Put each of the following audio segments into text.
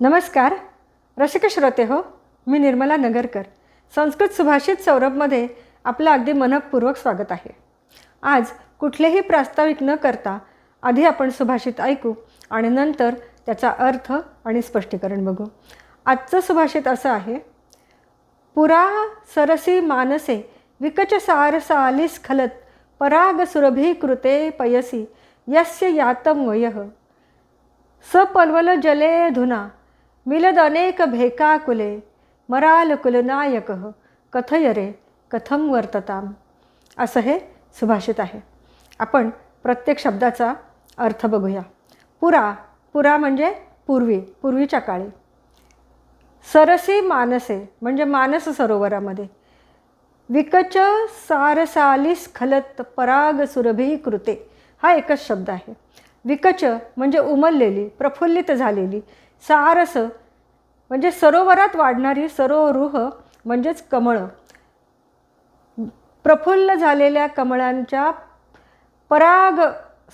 नमस्कार. रसिक श्रोते हो मी निर्मला नगरकर. संस्कृत सुभाषित सौरभमध्ये आपलं अगदी मनपूर्वक स्वागत आहे. आज कुठलेही प्रास्ताविक न करता आधी आपण सुभाषित ऐकू आणि नंतर त्याचा अर्थ आणि स्पष्टीकरण बघू. आजचं सुभाषित असं आहे पुरा सरसी मानसे विकच सारसाली स्खलत पराग सुरभीकृते पयसी यस्य यातम वयः। सपल्वल जले धुना मिलद अनेक भेकाकुले मरालकुलनायक कथय रे कथम वर्तताम? असं हे सुभाषित आहे. आपण प्रत्येक शब्दाचा अर्थ बघूया. पुरा पुरा म्हणजे पूर्वी पूर्वीच्या काळी. सरसी मानसे म्हणजे मानस सरोवरामध्ये. विकच सारसाली स्खलत पराग सुरभी कृते. हा एकच शब्द आहे. विकच म्हणजे उमललेली प्रफुल्लित झालेली सारस म्हणजे सरोवरात वाढणारी सरोरूह म्हणजेच कमळं. प्रफुल्ल झालेल्या कमळांच्या पराग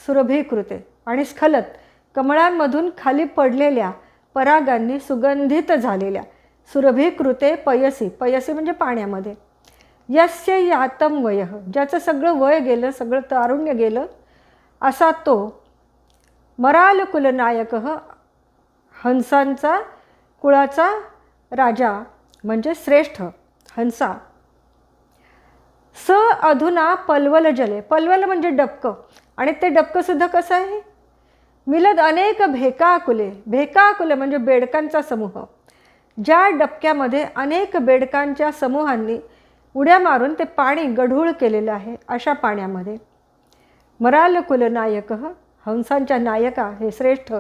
सुरभीकृते आणि स्खलत कमळांमधून खाली पडलेल्या परागांनी सुगंधित झालेल्या सुरभीकृते पयसी पयसी म्हणजे पाण्यामध्ये. यस्य यातम वय ज्याचं सगळं वय गेलं सगळं तारुण्य गेलं असा तो मराल कुलनायक हंसांचा कुळाचा राजा म्हणजे श्रेष्ठ हंसा. स अधुना पलवल जले. पलवल म्हणजे डबकं. आणि ते डबकंसुद्धा कसं आहे? मिलद अनेक भेकाकुले. भेकाकुले म्हणजे बेडकांचा समूह. ज्या डबक्यामध्ये अनेक बेडकांच्या समूहांनी उड्या मारून ते पाणी गढूळ केलेलं आहे अशा पाण्यामध्ये. मराल कुलनायक हंसांच्या नायका हे श्रेष्ठ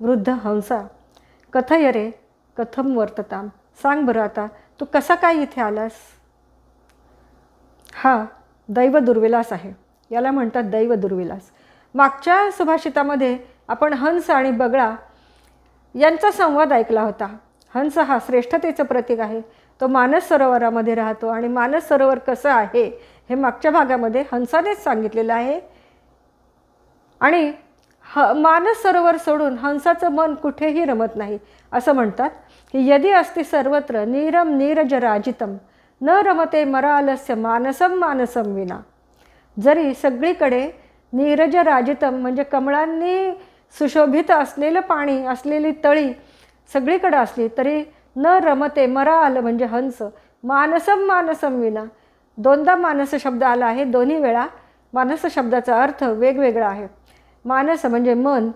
वृद्ध हंसा. कथय रे कथम वर्तताम. सांग बरं आता तू कसा काय इथे आलास? हा दैव दुर्विलास आहे. याला म्हणतात दैव दुर्विलास. मागच्या सुभाषितामध्ये आपण हंस आणि बगळा यांचा संवाद ऐकला होता. हंस हा श्रेष्ठतेचं प्रतीक आहे. तो मानस सरोवरामध्ये राहतो आणि मानस सरोवर कसं आहे हे मागच्या भागामध्ये हंसानेच सांगितलेलं आहे. आणि ह मानस सरोवर सोडून हंसाचं मन कुठेही रमत नाही. असं म्हणतात की यदी असते सर्वत्र नीरम नीरज राजितम न रमते मरालस्य मानसम मानसम विना. जरी सगळीकडे नीरज राजितम म्हणजे कमळांनी सुशोभित असलेलं पाणी असलेली तळी सगळीकडे असली तरी न रमते मरा आलं म्हणजे हंस मानसम मानसम विना. दोनदा मानस शब्द आला आहे दोन्ही वेळा मानस शब्दाचा अर्थ वेगवेगळा आहे. मानस म्हणजे मन.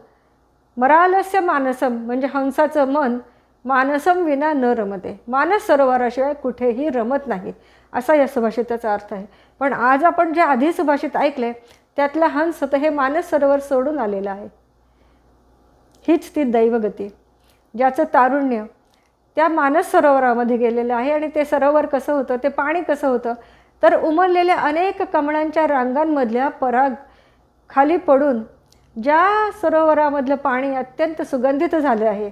मरालस्य मानसम म्हणजे हंसाचं मन. मानसम विना न रमते. मानस सरोवराशिवाय कुठेही रमत नाही. असा या सुभाषिताचा अर्थ आहे. पण आज आपण जे आधी सुभाषित ऐकले त्यातला हंस तर हे मानस सरोवर सोडून आलेलं आहे. हीच ती दैवगती. ज्याचं तारुण्य त्या मानस सरोवरामध्ये गेलेलं आहे आणि ते सरोवर कसं होतं ते पाणी कसं होतं तर उमललेल्या अनेक कमळांच्या रांगांमधल्या पराग खाली पडून ज्या सरोवरामधलं पाणी अत्यंत सुगंधित झालं आहे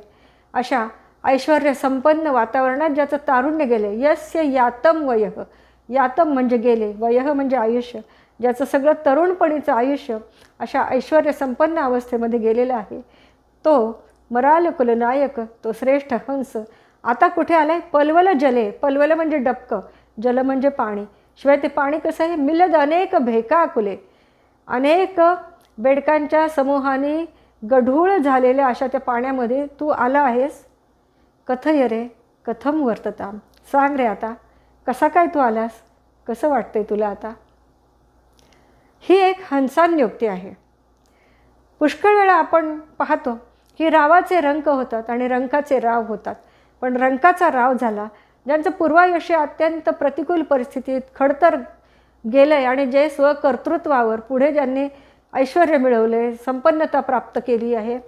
अशा ऐश्वर संपन्न वातावरणात ज्याचं तारुण्य गेले यस्य यातम वयह यातम म्हणजे गेले वयह म्हणजे आयुष्य. ज्याचं सगळं तरुणपणीचं आयुष्य अशा ऐश्वर संपन्न अवस्थेमध्ये गेलेलं आहे. तो मराल कुलनायक तो श्रेष्ठ हंस. आता कुठे आलाय? पलवल जले. पलवल म्हणजे डबकं जल म्हणजे पाणी. शिवाय ते पाणी कसं आहे? मिलद अनेक भेका कुले. अनेक बेडकांच्या समूहाने गढूळ झालेल्या अशा त्या पाण्यामध्ये तू आला आहेस? कथय रे? कथम वर्तताम सांग रे आता. कसा काय तू आलास? कसं वाटतंय तुला आता? ही एक हंसान्योक्ती आहे. पुष्कळ वेळा आपण पाहतो की रावाचे रंक होतात आणि रंकाचे राव होतात. पण रंकाचा राव झाला ज्यांचं पूर्वायुष्य अत्यंत प्रतिकूल परिस्थितीत खडतर गेलं आहे आणि जे स्वकर्तृत्वावर पुढे ज्यांनी ऐश्वर मिळवले संपन्नता प्राप्त केली आहे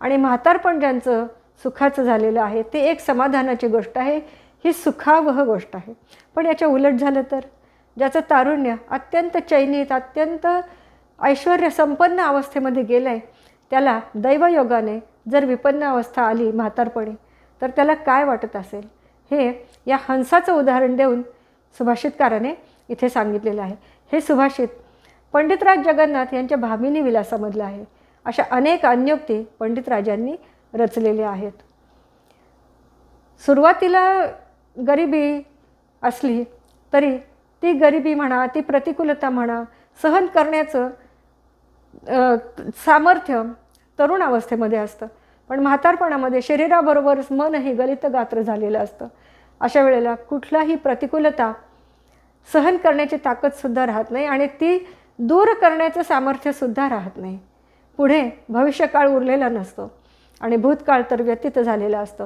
आणि म्हातारपण ज्यांचं सुखाचं झालेलं आहे ते एक समाधानाची गोष्ट आहे. ही सुखावह गोष्ट आहे. पण याच्या उलट झालं तर? ज्याचं तारुण्य अत्यंत चैनीत अत्यंत ऐश्वर संपन्न अवस्थेमध्ये गेलं आहे त्याला दैवयोगाने जर विपन्न अवस्था आली म्हातारपणी तर त्याला काय वाटत असेल? हे या हंसाचं उदाहरण देऊन सुभाषितकाराने इथे सांगितलेलं आहे. हे सुभाषित पंडितराज जगन्नाथ यांच्या भामिनी विलासामधलं आहे. अशा अनेक अन्योक्ती पंडितराजांनी रचलेल्या आहेत. सुरुवातीला गरिबी असली तरी ती गरिबी म्हणा ती प्रतिकूलता म्हणा सहन करण्याचं सामर्थ्य तरुण अवस्थेमध्ये असतं. पण म्हातारपणामध्ये शरीराबरोबरच मनही गलित गात्र झालेलं असतं. अशा वेळेला कुठलाही प्रतिकूलता सहन करण्याची ताकदसुद्धा राहत नाही आणि ती दूर करण्याचं सामर्थ्यसुद्धा राहत नाही. पुढे भविष्यकाळ उरलेला नसतो आणि भूतकाळ तर व्यतीत झालेला असतो.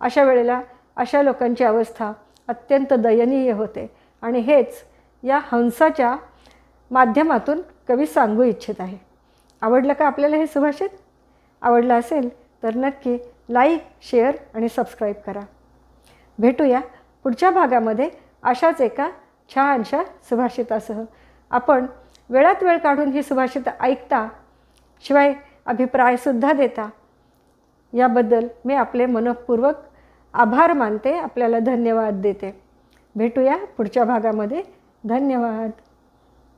अशा वेळेला अशा लोकांची अवस्था अत्यंत दयनीय होते आणि हेच या हंसाच्या माध्यमातून कवी सांगू इच्छित आहे. आवडलं का आपल्याला हे सुभाषित? आवडलं असेल तर नक्की लाईक शेअर आणि सबस्क्राईब करा. भेटूया पुढच्या भागामध्ये अशाच एका छानशा सुभाषितासह. आपण वेळात वेळ काढून ही सुभाषित ऐकता शिवाय अभिप्रायसुद्धा देता. याबद्दल मी आपले मनपूर्वक आभार मानते. आपल्याला धन्यवाद देते. भेटूया पुढच्या भागामध्ये. धन्यवाद.